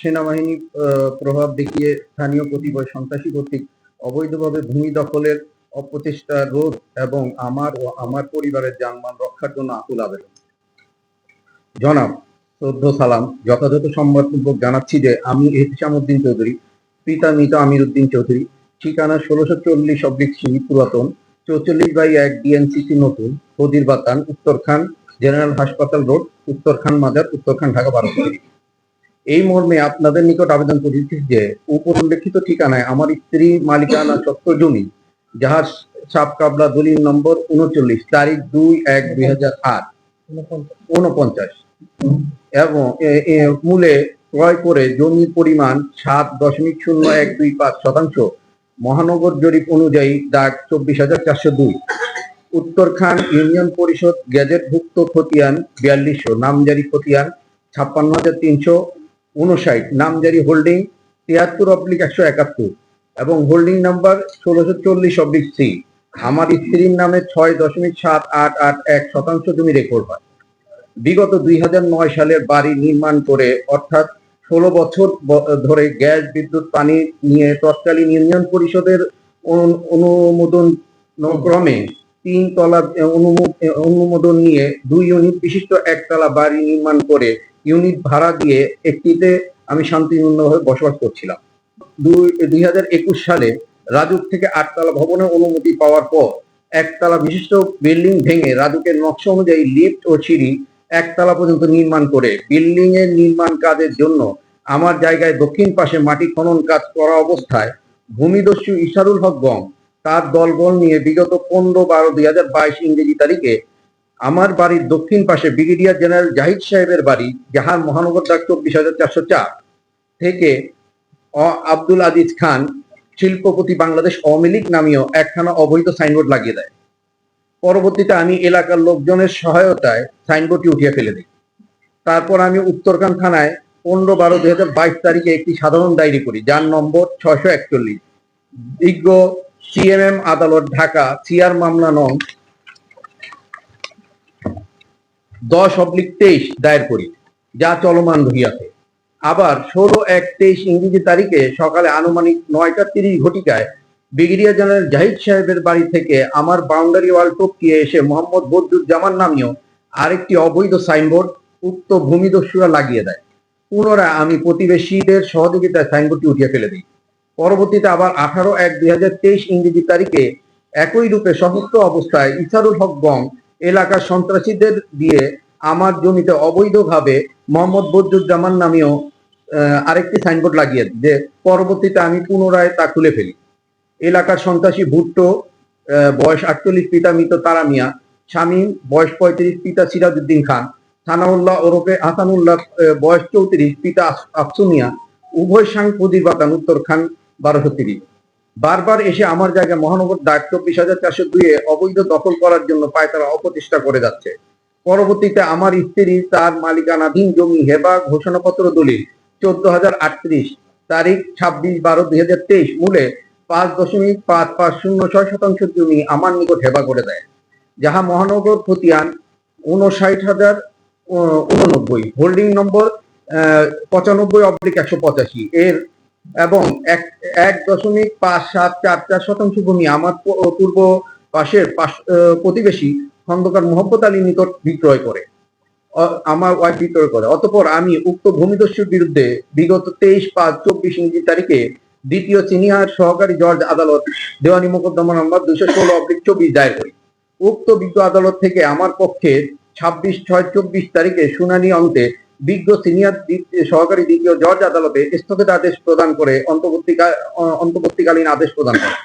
সেনাবাহিনী প্রভাব দেখিয়ে স্থানীয় কতিপয় সন্ত্রাসী কর্তৃক অবৈধভাবে ভূমি দখলের অপচেষ্টা রোধ এবং আমার ও আমার পরিবারের যানবাহন রক্ষার জন্য আকুল আবেদন। জনাব, শ্রদ্ধ সালাম। যথাযথ সম্মানপূর্বক জানাচ্ছি যে আমি এহতিসাম উদ্দিন চৌধুরী, পিতা মৃত আমির উদ্দিন চৌধুরী। ঠিকানা ষোলোশো চল্লিশ অব্লিক সিঁড়ি পুরাতন, চৌচল্লিশ বাই এক ডিএনসিসি নতুন ফদির বাতান উত্তরখান, জেনারেল হাসপাতাল রোড, উত্তরখান মাজার, উত্তরখান ঢাকা, বারো। এই মর্মে আপনাদের নিকট আবেদন করেছি যে উপর উল্লেখিত ঠিকানায় আমার স্ত্রী মালিকানা সত্য জমি, যাহার সাপ কাবলা দলিল নম্বর উনচল্লিশ, তারিখ দুই এক দুই হাজার আট, উনপঞ্চাশ। এবং মূলে ক্রয় করে জমির পরিমাণ সাত দশমিক শূন্য এক দুই পাঁচ শতাংশ, মহানগর জরিপ অনুযায়ী দাগ চব্বিশ হাজার চারশো দুই। উত্তরখান ইউনিয়ন পরিষদ গ্যাজেটভুক্ত খতিয়ান বিয়াল্লিশশো, নামজারি খতিয়ান ছাপ্পান্ন হাজার তিনশো উনষাট নামজারি হোল্ডিং তিয়াত্তর অব্লিক একশো একাত্তর এবং হোল্ডিং নাম্বার ষোলোশো চল্লিশ অব্লিক সি আমার স্ত্রীর নামে ছয় দশমিক সাত আট আট এক শতাংশ জমি রেকর্ড হয়। বিগত দুই হাজার নয় সালের বাড়ি নির্মাণ করে অর্থাৎ ষোলো বছর ধরে গ্যাস, বিদ্যুৎ, পানি নিয়ে তৎকালীন ইউনিয়ন পরিষদের অনু- অনুমোদন ক্রমে তিন তলা অনুমো- অনুমোদন নিয়ে দুই ইউনিট বিশিষ্ট একতলা বাড়ি নির্মাণ করে ইউনিট ভাড়া দিয়ে একটিতে আমি শান্তিপূর্ণভাবে বসবাস করছিলাম। দুই দুই সালে রাজুক থেকে আটতলা ভবনের অনুমতি পাওয়ার পর একতলা বিশিষ্ট বিল্ডিং ভেঙে রাজুকের নকশা অনুযায়ী লিফট ও সিঁড়ি একতলা পর্যন্ত নির্মাণ করে বিল্ডিং এর নির্মাণ কাজের জন্য আমার জায়গায় দক্ষিণ পাশে মাটি খনন কাজ করা অবস্থায় ভূমিদস্যু ইশারুল হক গম তার দলবল নিয়ে বিগত পনেরো বারো দুই হাজার বাইশ ইংরেজি তারিখে আমার বাড়ির দক্ষিণ পাশে ব্রিগেডিয়ার জেনারেল জাহিদ সাহেবের বাড়ি যাহার মহানগর ডাক চব্বিশ হাজার চারশো চার থেকে আব্দুল আজিজ খান শিল্পপতি বাংলাদেশ আওয়ামী লীগ নামীয় একখানা অবৈধ সাইনবোর্ড লাগিয়ে দেয়। পরবর্তীতে আমি এলাকার লোকজনের সহায়তায় সাইনবোর্ডটি উঠিয়ে ফেলে দিই। তারপর আমি উত্তরখান থানায় পনেরো বারো দুই হাজার বাইশ তারিখে একটি সাধারণ ডায়েরি করি, যার নম্বর ছয়শো একচল্লিশ। বিজ্ঞ সিএমএম আদালত, ঢাকা সিআর মামলা নং দশ অব্লিক তেইশ দায়ের করি, যা চলমান রহিয়াছে। আবার ষোলো এক তেইশ ইংরেজি তারিখে সকালে আনুমানিক নয়টা তিরিশ ঘটিকায় ব্রিগেডিয়ার জেনারেল জাহিদ সাহেবের বাড়ি থেকে আমার বাউন্ডারি ওয়াল টপকিয়ে এসে মোহাম্মদ বদরুজ্জামান নামীয় আরেকটি অবৈধ সাইনবোর্ড উক্ত ভূমিদস্যুরা লাগিয়ে দেয়। পুনরায় আমি প্রতিবেশীদের সহযোগিতায় সাইনবোর্ডটি উঠিয়ে ফেলে দিই। পরবর্তীতে আবার আঠারো এক দুই হাজার তেইশ ইংরেজি তারিখে একই রূপে সশস্ত্র অবস্থায় ইসারুল হক গং এলাকার সন্ত্রাসীদের দিয়ে আমার জমিতে অবৈধভাবে মোহাম্মদ বদরুজ্জামান নামেও আরেকটি সাইনবোর্ড লাগিয়ে যে পরবর্তীতে আমি পুনরায় তা খুলে ফেলি। এলাকার সন্ত্রাসী ভুট্টো বয়স আটচল্লিশ, পিতা মৃত তারা মিয়া শামীম বয়স পঁয়ত্রিশ, পিতা সিরাজউদ্দিন খান, সানাউল্লাহ ওরফে হাসানুল্লাহ বয়স চৌত্রিশ, পিতা আফ- আফসু মিয়া, উভয় সাং প্রদীপ বাতান উত্তর খান, বারোশো তিরিশ। বারবার এসে আমার জায়গায় মহানগর ডাক চব্বিশ হাজার চারশো দুইয়ে অবৈধ দখল করার জন্য পায়তারা অপচেষ্টা করে যাচ্ছে। পরবর্তীতে আমার স্ত্রী, তার মালিকানাধীন জমি, হেবা, ঘোষণাপত্র, দলিল, চোদ্দ হাজার আটত্রিশ তারিখ ছাব্বিশ বারো দুই হাজার তেইশ মূলে পাঁচ দশমিক পাঁচ পাঁচ শূন্য ছয় শতাংশ জমি আমার নিকট হেবা করে দেয়, যাহা মহানগর খতিয়ান উনষাট হাজার উননব্বই হোল্ডিং নম্বর পঁচানব্বই অব্লিক একশো পঁচাশি। এর এবং এক এক দশমিক পাঁচ সাত চার চার শতাংশ ভূমি আমার পূর্ব পাশের প্রতিবেশী খন্দকার মোহাম্মদ আলী নিকট বিক্রয় করে। আমার ওয়াইফ বিক্রয় করে। অতঃপর আমি উক্ত ভূমিদস্যুর বিরুদ্ধে বিগত তেইশ পাঁচ চব্বিশ ইংরেজি তারিখে দ্বিতীয় চিনিয়ার সহকারী জজ আদালত দেওয়ানি মোকদ্দমা নম্বর দুশো ষোলো অব্লিক চব্বিশ দায়ের করি। উক্ত বিজ্ঞ আদালত থেকে আমার পক্ষে ছাব্বিশ ছয় চব্বিশ তারিখে শুনানি অন্তে বিজ্ঞ সিনিয়র সহকারী দ্বিতীয় জজ আদালতে স্থগিত আদেশ প্রদান করে অন্তর্বর্তীকা- অন্তর্বর্তীকালীন আদেশ প্রদান করে।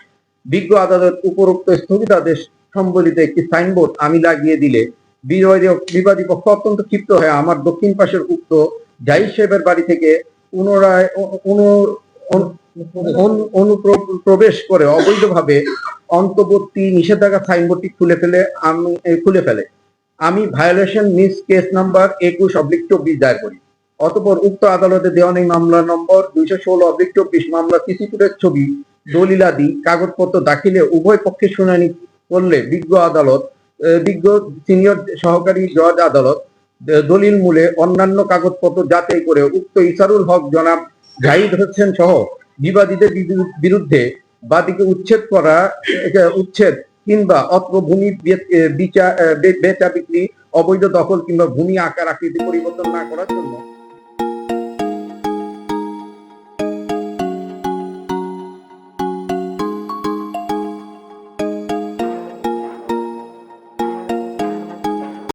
বিজ্ঞ আদালত উপরোক্ত স্থগিত আদেশ সম্বলিত একটি সাইনবোর্ড আমি লাগিয়ে দিলে বিবাদী পক্ষ অত্যন্ত ক্ষিপ্ত হয়ে আমার দক্ষিণ পাশের উক্ত জাহিদ সাহেবের বাড়ি থেকে পুনরায় অনুপ্রবেশ করে অবৈধভাবে অন্তর্বর্তী নিষেধাজ্ঞা সাইনবোর্ডটি খুলে ফেলে আমি খুলে ফেলে। আমি ভায়োলেশন মিস কেস নাম্বার একুশ অব্লিক চব্বিশ দায়ের করি। অতপর উক্ত আদালতে দেওয়ানি মামলা নম্বর, দুইশো ষোলো অব্লিক চব্বিশ মামলা সিসিপুরের ছবি, দলিলাদি, কাগজপত্র দাখিলে উভয় পক্ষে শুনানি করলে বিজ্ঞ আদালত বিজ্ঞ সিনিয়র সহকারী জজ আদালত দলিল মূলে অন্যান্য কাগজপত্র যাচাই করে উক্ত ইসারুল হক জনাব জাহিদ হোসেন সহ বিবাদীদের বিরুদ্ধে বাদীকে উচ্ছেদ করা উচ্ছেদ কিংবা অত্র ভূমি বেচা বিক্রি, অবৈধ দখল কিংবা ভূমি আকার আকৃতি পরিবর্তন না করার জন্য